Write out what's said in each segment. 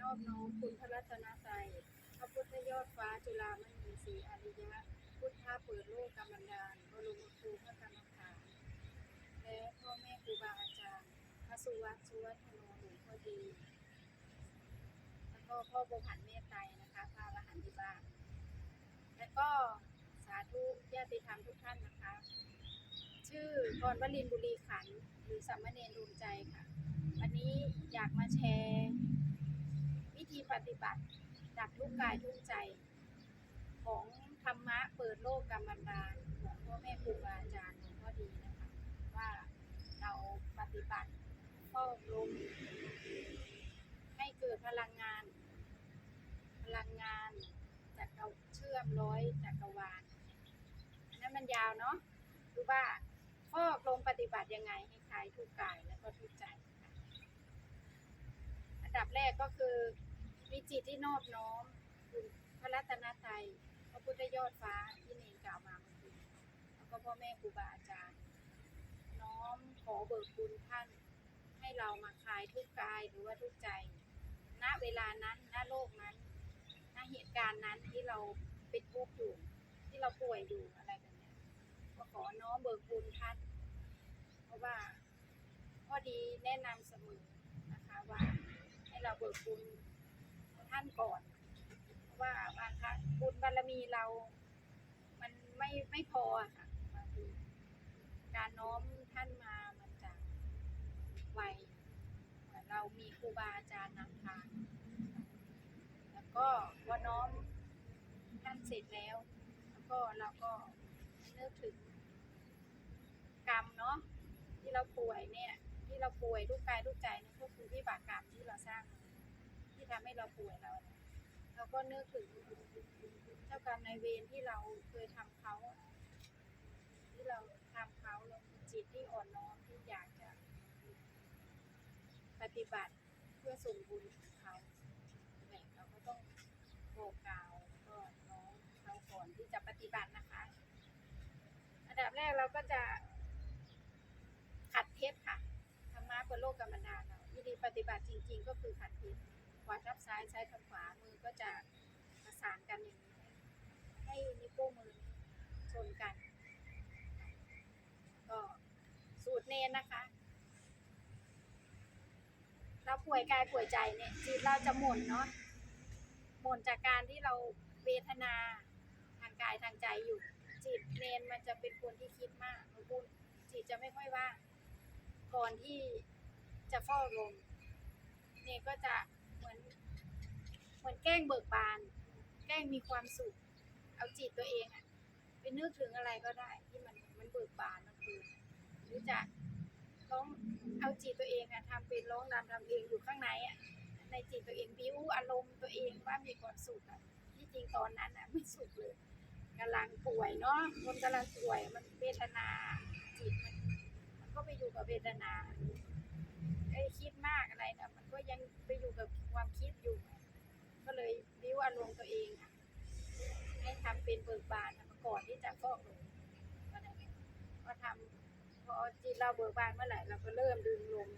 นอบน้อมคุณพระรัตนตรัยพระพุทธยอดฟ้าจุฬามณีศรีอริยะ พุทธาเปิดโลกกรรมดานบรมครูพระกรรมฐานและพ่อแม่ครูบาอาจารย์ พระสุวัตสุวัฒโนหลวงพ่อดีแล้วก็พ่อบงหันเมตไตรนะคะพระอรหันต์ที่บ้าแล้วก็สาธุญาติธรรมทุกท่านนะคะ ชื่อพรวลินบุรีขันหรือสัมมเนรดวงใจค่ะ วันนี้อยากมาแชร์ ธีปฏิบัติดับทุกกายทุกใจ ของธรรมะเปิดโลกกรรมบันดาลของพ่อแม่ครูบาอาจารย์หลวงพ่อดีนะคะว่าเราปฏิบัติฟอกลมให้เกิดพลังงาน พลังงานจากเราเชื่อมร้อยจักรวาลอันนั้นมันยาวเนาะดูว่าฟอกลมปฏิบัติยังไงให้คลายทุกกายแล้วก็ทุกใจ อันดับแรกก็คือ มีจิตที่นอบน้อมคุณพระรัตนตรัยพระพุทธยอดฟ้าที่เนรกล่าวมาเมื่อกี้แล้วก็พ่อแม่ครูบาอาจารย์ น้อมขอเบิกบุญท่าน ให้เรามาคลายทุกข์กายหรือว่าทุกข์ใจ ณเวลานั้นณโลกนั้นณเหตุการณ์นั้นที่เราเป็นทุกข์อยู่ที่เราป่วยอยู่อะไรแบบนี้ก็ขอน้อมเบิกบุญท่าน เพราะว่าพ่อดีแนะนำเสมอนะคะว่าให้เราเบิกบุญ ท่านก่อน ว่าบางครั้งบุญบารมีเรา มันไม่ไม่พอค่ะบางทีการน้อมท่านมามันจะไวเหมือนเรามีครูบาอาจารย์นำทางแล้วก็พอน้อมท่านเสร็จแล้ว แล้วก็เราก็นึกถึงกรรมเนาะที่เราป่วยเนี่ย ที่เราป่วยทุกกายทุกใจนี่ยก็คือวิบากกรรมที่เราสร้างมา ที่ทำให้เราป่วยเราเราก็นึกถึงเจ้ากรรมนายเวรที่เราเคยทำเขา ที่เราทำเขาเราจิตที่อ่อนน้อมที่อยากจะ ปฏิบัติเพื่อส่งบุญเขาเนี่เราก็ต้องโบอกกล่าวก็น้องเราก่อนที่จะปฏิบัตินะคะ อันดับแรกเราก็จะขัดเทปค่ะธรรมะบนโลกกรรมนาเราวิธีปฏิบัติจริง ๆ ก็คือขัดเทป วาทับซ้ายซ้ายทับขวามือก็จะประสานกันอย่างนี้ให้นิ้วโป้งมือชนกัน ก็สูตรเน้นนะคะ เราป่วยกายป่วยใจเนี่ยจิตเราจะหม่นเนาะหม่นจากการที่เราเวทนาทางกายทางใจอยู่ จิตเนนมันจะเป็นคนที่คิดมากมันพูดจิตจะไม่ค่อยว่างก่อนที่จะเฝ้าลมเนี่ยก็จะ เหมือนแกล้งเบิกบาน แกล้งมีความสุข เอาจิตตัวเองอะไปนึกถึงอะไรก็ได้ ที่มันมันเบิกบานมันคือหรือจะร้องเอาจิตตัวเองอะทำเป็นร้องรำทำเพลงอยู่ข้างในอะในจิตตัวเองบิ้วอารมณ์ตัวเองว่ามีความสุขอะที่จริงตอนนั้นอะไม่สุขเลยกำลังป่วยเนาะคนกำลังป่วยมันเวทนาจิตมันมันก็ไปอยู่กับเวทนาไอ้คิดมากอะไรนะมันก็ยังไปอยู่กับความคิดอยู่ ก็เลยบิ้วอารมณ์ตัวเองอะให้ทำเป็นเบิกบาน อะก่อนที่จะฟอกลมก็ได้พอทำพอจิตเราเบิกบานเมื่อไหร่เราก็เริ่มดึงลม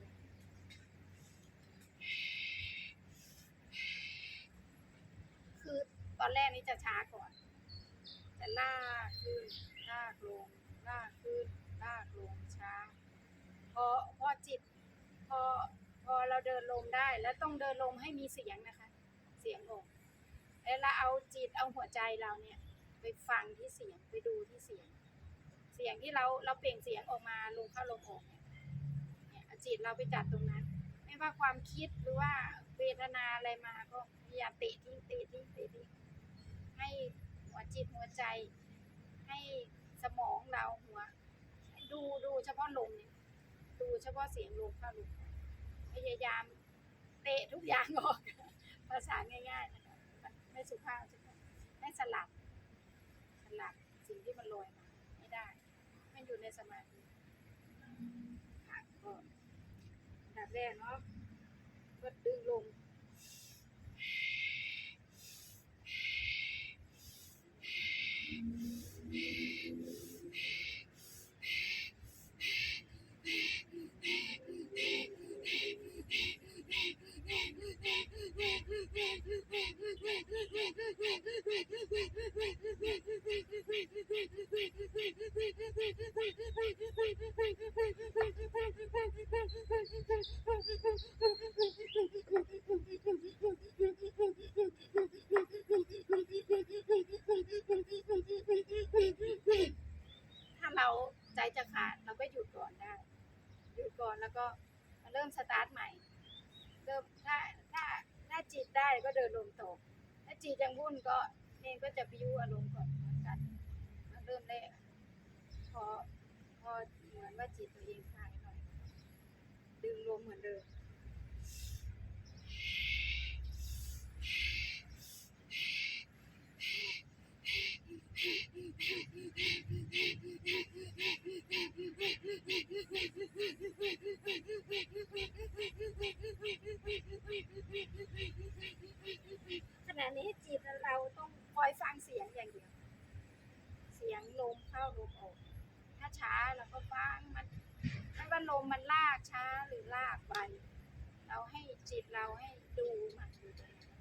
คือตอนแรกนี้จะช้าก่อน จะลากขึ้นลากลงลากขึ้นลากลงช้าพอพอจิตพอพอเราเดินลมได้แล้วต้องเดินลมให้มีเสียงนะคะ เสียงออกแล้วเราเอาจิตเอาหัวใจเราเนี่ย ไปฟังที่เสียงไปดูที่เสียง เสียงที่เราเราเปล่งเสียงออกมาลงเข้าลงออกเนี่ยเนี่ยจิตเราไปจัดตรงนั้น ไม่ว่าความคิดหรือว่าเวทนาอะไรมาก็พยายามเตะทิ้งเตะทิ้งเตะทิ้งให้หัวจิตหัวใจ ให้สมองเราหัว ดูดูเฉพาะลมเนี่ยดูเฉพาะเสียงลมเข้าลมพยายามเตะทุกอย่างออก ภาษาง่ายๆนะคะไม่สุภาพใช่ไหมให้สลับ หลับสิ่งที่มันลอยมาไม่ได้มันอยู่ในสมาธิค่ะก็ดับแรกเนาะก็ดึงลง ถ้าเราใจจะขาดเราก็หยุดก่อนได้ หยุดก่อนแล้วก็มาเริ่มสตาร์ทใหม่ เริ่มถ้าถ้าถ้าจิตได้ก็เดินลมตก ถ้าจิตยังวุ่นก็เนนก็จะพิวอารมณ์ก่อน เริ่มแรกพอพอเหมือนว่าจิตตัวเองคลายหน่อย ดึงลมเหมือนเดิม ขณะนี้จิตเราต้องคอยฟังเสียงอย่างเดียว เสียงลมเข้าลมออก ถ้าช้าเราก็ฟังมันไม่ว่าลมมันลากช้าหรือลากไป เราให้จิตเราให้ดูมันดูตรงนั้น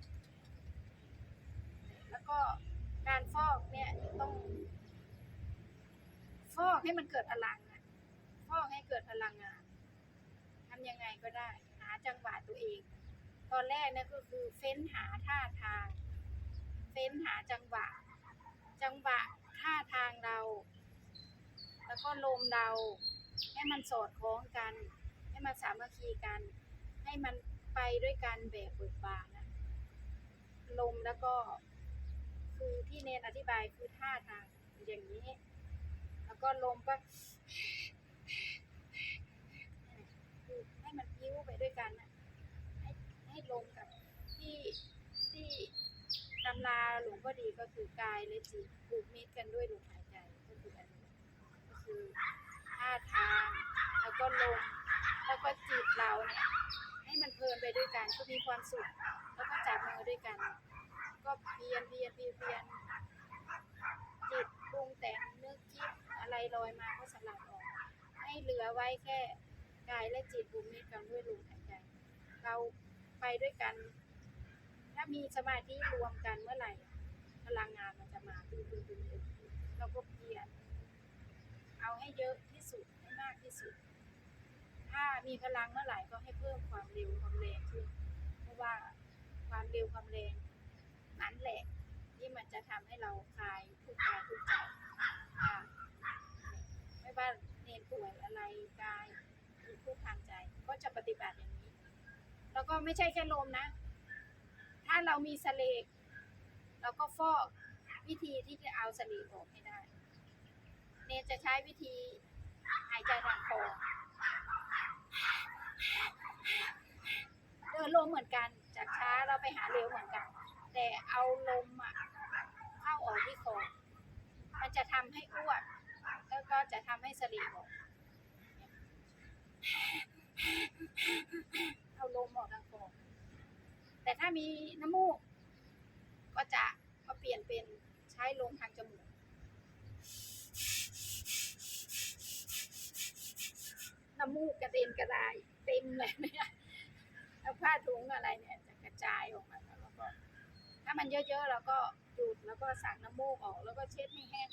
แล้ว ก็การฟอกเนี่ยต้อง ฟอกให้มันเกิดพลังอะฟอกให้เกิดพลังงานทำยังไงก็ได้ หาจังหวะตัวเอง ตอนแรกเนี่ยก็คือเฟ้นหาท่าทาง เฟ้นหาจังหวะ จังหวะท่าทางเรา แล้วก็ลมเราให้มันสอดคล้องกัน ให้มันสามัคคีกัน ให้มันไปด้วยกันแบบเบิกบานนะลมแล้วก็ คือที่เนนอธิบายคือท่าทางอย่างนี้ แล้วก็ลมก็คือให้มันพิ้วไปด้วยกันนะให้ให้ลงกับที่ที่ตำราหลวงพ่อดีก็คือกายและจิตผูกมิตรกันด้วยลมหายใจก็คืออันนี้ก็คือท่าทางแล้วก็ลมแล้วก็จิตเราเนี่ยให้มันเพลินไปด้วยกันก็มีความสุขแล้วก็จับมือด้วยกัน ก็เพียนเพียนเพียนเพียนจิตปรุงแต่งนึกคิดอะไรลอยมาก็สลัดออก ให้เหลือไว้แค่กายและจิตบุมิตกันด้วยลมหายใจ เราไปด้วยกัน ถ้ามีสมาธิรวมกันเมื่อไหร่ พลังงานมันจะมาตึงตึงตึงตึงเราก็เพียรเอาให้เยอะที่สุดให้มากที่สุด ถ้ามีพลังเมื่อไหร่ก็ให้เพิ่มความเร็วความแรงขึ้นเพราะว่าความเร็วความแรง นั้นแหละ ที่มันจะทำให้เราคลายทุกข์กายทุกข์ใจไม่ว่าเนนป่วยอะไรกายหรือทุกข์ทางใจ ก็จะปฏิบัติอย่างนี้ แล้วก็ไม่ใช่แค่ลมนะ ถ้าเรามีสเลกเราก็ฟอกวิธีที่จะเอาสเลกออกให้ได้ เนนจะใช้วิธีหายใจทางคอเดินลมเหมือนกัน จากช้าเราไปหาเร็วเหมือนกัน แต่เอาลมอะเข้าออกที่คอ มันจะ ทำให้อ้วกแล้วก็จะทำให้สลีออกเอาลมออกทางคอแต่ถ้ามีน้ำมูก ก็จะมาเปลี่ยนเป็นใช้ลมทางจมูก น้ำมูกกระเด็นกระดายเต็มเลยเนี่ยแล้วผ้าถุงอะไรเนี่ย จะกระจายออกมาแล้วก็ ถ้ามันเยอะๆเราก็หยุดแล้วก็สั่งน้ำมูกออก แล้วก็เช็ดให้แห้ง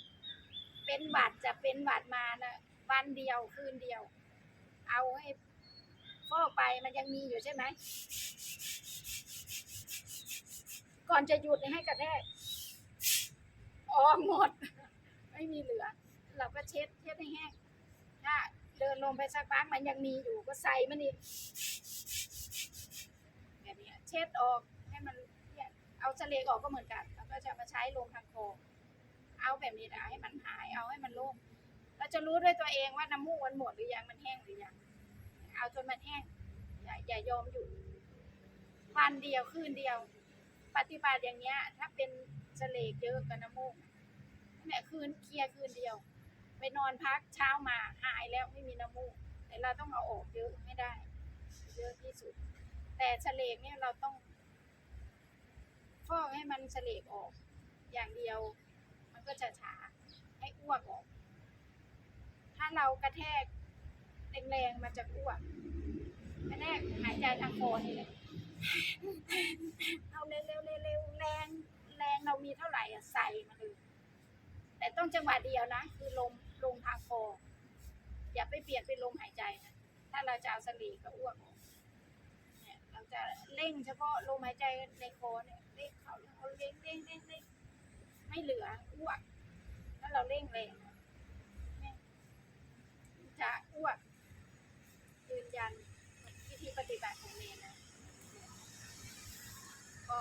เป็นหวัดจะเป็นหวัดมานะวันเดียวคืนเดียว เอาให้ฟอกไปมันยังมีอยู่ใช่ไหม ก่อนจะหยุดให้กระแทกออกหมด ไม่มีเหลือ เราก็เช็ดเช็ดให้แห้งถ้าเดินลงไปสักพักมันยังมีอยู่ก็ใส่มันอีกแบบนี้เช็ดออกให้มันเนี่ยเอาเฉลกออกก็เหมือนกัน แล้วก็จะมาใช้ลงทางคอ เอาแบบนี้นะให้มันหายเอาให้มันโล่งเราจะรู้ด้วยตัวเองว่าน้ำมูกมันหมดหรือยังมันแห้งหรือยังเอาจนมันแห้งอย่าอย่ายอมหยุดวันเดียวคืนเดียว ปฏิบัติอย่างเงี้ย ถ้าเป็นเฉลกเยอะกับน้ำมูกเนี่ยคืนเคลียร์คืนเดียวไปนอนพักเช้ามาหายแล้วไม่มีน้ำมูกแต่เราต้องเอาออกเยอะให้ได้ เยอะที่สุด แต่เฉลกเนี่ยเราต้องฟอกให้มันเฉลกออก อย่างเดียว ก็จะช้าให้อ้วกออก ถ้าเรากระแทกแรงๆมันจะอ้วกกระแทกหายใจทางคอนี่แหละเอาเร็วๆเร็วๆแรงแรงเรามีเท่าไหร่อะใส่มาเลยแต่ต้องจังหวะเดียวนะ คือลมลงทางคออย่าไปเปลี่ยนเป็นลมหายใจนะถ้าเราจะเอาสลีก็อ้วกออกเนี่ยเราจะเร่งเฉพาะลมหายใจ เหลืออ้วกถ้าเราเร่งแรงเนี่ยจะอ้วกยืนยันวิธีปฏิบัติของเนนนะก็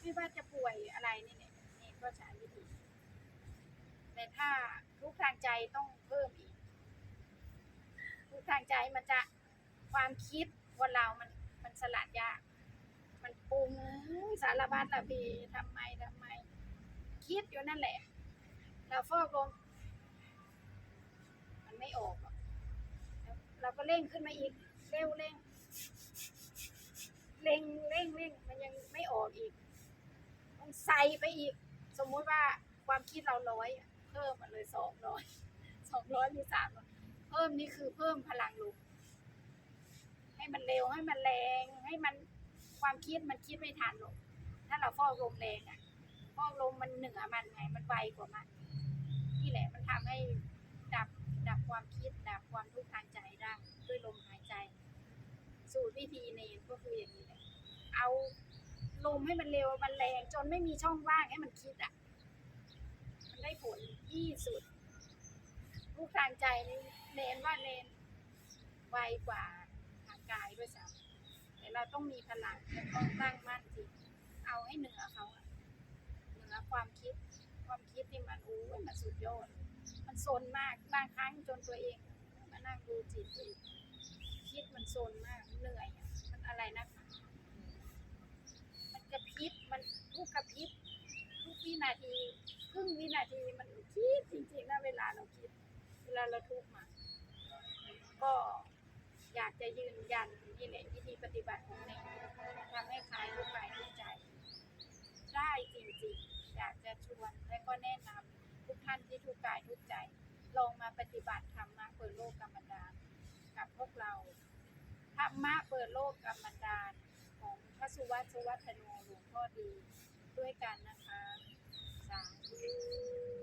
ไม่ว่าจะป่วยอะไรนี่เนี่ยก็ใช้วิธีแต่ถ้าทุกทางใจต้องเพิ่มอีก ทุกทางใจมันจะความคิดคนเรามันมันสลัดยาก มันปรุงสารพัดละพี่ทำไมทำไม คิดอยู่นั่นแหละ เราฟอกลมมันไม่ออกเราก็เร่งขึ้นมาอีกเร็วเร่งเร่งเร่งเร่งมันยังไม่ออกอีกต้องใส่ไปอีก สมมุติว่าความคิดเราร้อยเพิ่มมาเลยสองร้อยสองร้อยหรือสามร้อยเพิ่มนี่คือเพิ่มพลังลมให้มันเร็วให้มันแรงให้มัน ความคิดมันคิดไม่ทันหรอก ถ้าเราฟอกลมแรงอะฟอกลมมันเหนือมันไง มันไวกว่ามัน นี่แหละมันทำให้ดับดับความคิดดับความทุกข์ทางใจได้ด้วยลมหายใจ สูตรวิธีเนนก็คืออย่างนี้แหละ เอาลมให้มันเร็วมันแรงจนไม่มีช่องว่างให้มันคิดอะ มันได้ผลที่สุดทุกทางใจนี่เนนว่าเนนไวกว่าทางกายด้วยซ้ำ เราต้องมีพลังและต้องตั้งมั่นจริงเอาให้เหนือเขาเหนือความคิด ความคิดนี่มันโอ้มันสุดยอด มันโซนมากบางครั้งจนตัวเองมานั่งดูจิตคิดมันโซนมากเหนื่อยมันอะไรนะคะมันกระพริบมันทุกกระพริบทุกวินาทีครึ่งวินาทีมันคิดจริงๆนะเวลาเราคิด เวลาเราทุกข์มา ก็อยากจะยืนยันนี่แหละวิธีปฏิบัติของเนทำให้คลายทุกข์กายทุกข์ใจ ได้จริงๆ อยากจะชวน และนะนำทุกท่านที่ทุกกายทุกใจ ลงมาปฏิบัติธรรมะเปิดโลกกรรมดานกับพวกเราธรรมะเปิดโลกกรรมดานของพระสุวัสดิ์สุวัฒโนหลวงพ่อดีด้วยกันนะคะ สาธุ